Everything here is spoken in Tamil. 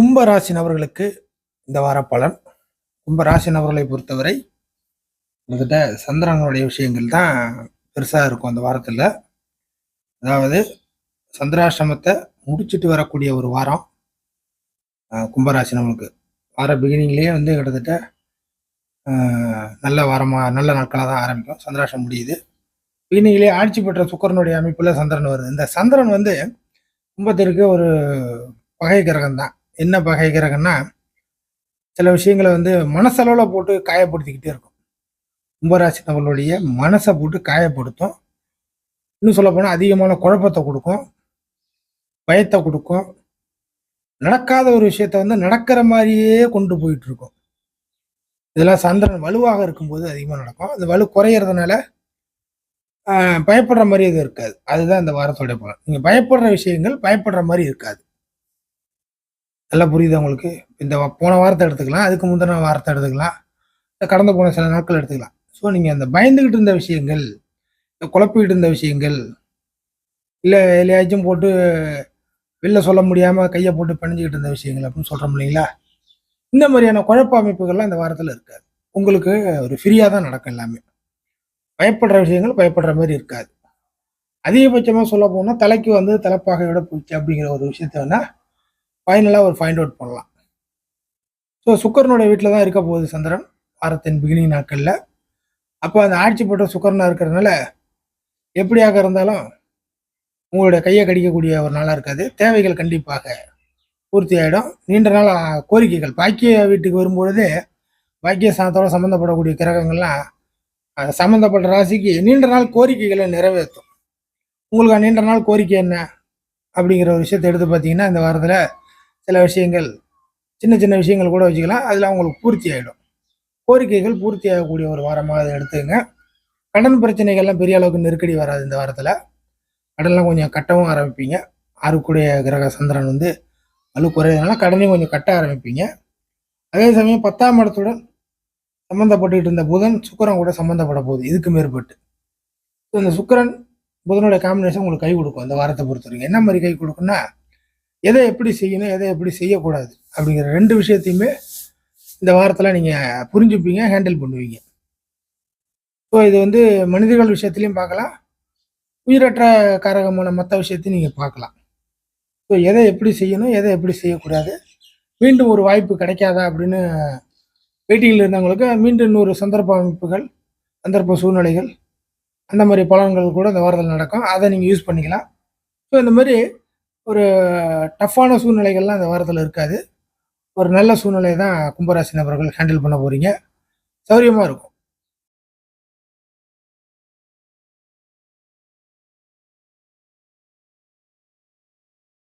கும்பராசி நபர்களுக்கு இந்த வார பலன். கும்பராசி நபர்களை பொறுத்தவரை கிட்டத்தட்ட சந்திரனுடைய விஷயங்கள் தான் பெருசாக இருக்கும் அந்த வாரத்தில். அதாவது சந்திராசிரமத்தை முடிச்சிட்டு வரக்கூடிய ஒரு வாரம் கும்பராசி நம்மளுக்கு வார பிகினிங்லேயே வந்து கிட்டத்தட்ட நல்ல வாரமாக நல்ல நாட்களாக தான் ஆரம்பிக்கும். சந்திராசிரம் முடியுது. பிகினிங்லேயே ஆட்சி பெற்ற சுக்கரனுடைய அமைப்பில் சந்திரன் வருது. இந்த சந்திரன் வந்து கும்பத்திற்கு ஒரு பகை கிரகம் தான் என்ன பகை சில விஷயங்களை வந்து மனசளவில் போட்டு காயப்படுத்திக்கிட்டே இருக்கும். கும்பராசி நபர்களுடைய மனசை போட்டு காயப்படுத்தும். இன்னும் சொல்லப்போனால் அதிகமான குழப்பத்தை கொடுக்கும். பயத்தை கொடுக்கும். நடக்காத ஒரு விஷயத்த வந்து நடக்கிற மாதிரியே கொண்டு போயிட்டு இருக்கும் இதெல்லாம் சந்திரன் வலுவாக இருக்கும்போது அதிகமாக நடக்கும். அந்த வலு குறையிறதுனால பயப்படுற மாதிரி எதுவும் இருக்காது. அதுதான் இந்த வாரத்தோட பலன். நீங்கள் பயப்படுற விஷயங்கள் பயப்படுற மாதிரி இருக்காது. நல்லா புரியுது உங்களுக்கு? இந்த போன வாரத்தை எடுத்துக்கலாம் அதுக்கு முந்தின வாரத்தை எடுத்துக்கலாம் கடந்து போன சில நாட்கள் எடுத்துக்கலாம். ஸோ நீங்கள் அந்த பயந்துக்கிட்டு இருந்த விஷயங்கள் இந்த குழப்பிக்கிட்டு இருந்த விஷயங்கள் இல்லை எல்லையாச்சும் போட்டு வெளில சொல்ல முடியாமல் கையை போட்டு பிணைஞ்சிக்கிட்டு இருந்த விஷயங்கள் அப்படின்னு சொல்கிறோம் இல்லைங்களா? இந்த மாதிரியான குழப்ப அமைப்புகள்லாம் இந்த வாரத்தில் இருக்காது. உங்களுக்கு ஒரு ஃப்ரீயாக தான் நடக்கும் எல்லாமே. பயப்படுற விஷயங்கள் பயப்படுற மாதிரி இருக்காது. அதிகபட்சமாக சொல்ல போனால் தலைக்கு வந்து தலைப்பாகையோட போச்சு அப்படிங்கிற ஒரு விஷயத்த வேணால் ஃபைனலாக ஒரு ஃபைண்ட் அவுட் பண்ணலாம். ஸோ சுக்கரனுடைய வீட்டில் தான் இருக்க போகுது சந்திரன் வாரத்தின் பிகினிங் நாட்களில். அப்போ அந்த ஆட்சி பெற்ற சுக்கரனாக இருக்கிறதுனால எப்படியாக இருந்தாலும் உங்களுடைய கையை கடிக்கக்கூடிய ஒரு நாளாக இருக்காது. தேவைகள் கண்டிப்பாக பூர்த்தி ஆகிடும் நீண்ட நாள் கோரிக்கைகள். பாக்கிய வீட்டுக்கு வரும்பொழுது பாக்கிய சாணத்தோடு சம்மந்தப்படக்கூடிய கிரகங்கள்லாம் அஹ், சம்மந்தப்பட்ட ராசிக்கு நீண்ட நாள் கோரிக்கைகளை நிறைவேற்றும். உங்களுக்கு நீண்ட நாள் கோரிக்கை என்ன? அப்படிங்கிற ஒரு விஷயத்தை எடுத்து பார்த்தீங்கன்னா இந்த வாரத்தில் சில விஷயங்கள் சின்ன சின்ன விஷயங்கள் கூட வச்சுக்கலாம். அதில் அவங்களுக்கு பூர்த்தி ஆகிடும் கோரிக்கைகள் பூர்த்தி ஆகக்கூடிய ஒரு வாரமாக அதை எடுத்துக்கங்க. கடன் பிரச்சனைகள்லாம் பெரிய அளவுக்கு நெருக்கடி வராது இந்த வாரத்தில். கடன்லாம் கொஞ்சம் கட்டவும் ஆரம்பிப்பீங்க. ஆறுக்குடைய கிரக சந்திரன் வந்து வலு குறையதுனால கடனையும் கொஞ்சம் கட்ட ஆரம்பிப்பீங்க. அதே சமயம் பத்தாம் இடத்துடன் சம்மந்தப்பட்டுக்கிட்டு இருந்த புதன் சுக்கரன் கூட சம்மந்தப்பட போகுது. இதுக்கு மேற்பட்டு இந்த சுக்கரன் புதனுடைய காம்பினேஷன் உங்களுக்கு கை கொடுக்கும். இந்த வாரத்தை பொறுத்த வரைக்கும் என்ன மாதிரி கை கொடுக்குன்னா எதை எப்படி செய்யணும் எதை எப்படி செய்யக்கூடாது அப்படிங்கிற ரெண்டு விஷயத்தையுமே இந்த வாரத்தில் நீங்கள் புரிஞ்சுப்பீங்க ஹேண்டில் பண்ணுவீங்க. ஸோ இது வந்து மனிதர்கள் விஷயத்துலையும் பார்க்கலாம். உயிரற்ற காரகமான மற்ற விஷயத்தையும் நீங்கள் பார்க்கலாம். ஸோ எதை எப்படி செய்யணும் எதை எப்படி செய்யக்கூடாது மீண்டும் ஒரு வாய்ப்பு கிடைக்காதா அப்படின்னு வெயிட்டிங்கில் இருந்தவங்களுக்கு மீண்டும் இன்னொரு சந்தர்ப்ப அமைப்புகள் சந்தர்ப்ப சூழ்நிலைகள் அந்த மாதிரி பலன்கள் கூட இந்த வாரத்தில் நடக்கும். அதை நீங்கள் யூஸ் பண்ணிக்கலாம். ஸோ இந்த மாதிரி ஒரு டஃப்பான சூழ்நிலைகள்லாம் இந்த வாரத்தில் இருக்காது. ஒரு நல்ல சூழ்நிலை தான் கும்பராசி நபர்கள் ஹேண்டில் பண்ண போகிறீங்க சௌரியமாக இருக்கும்.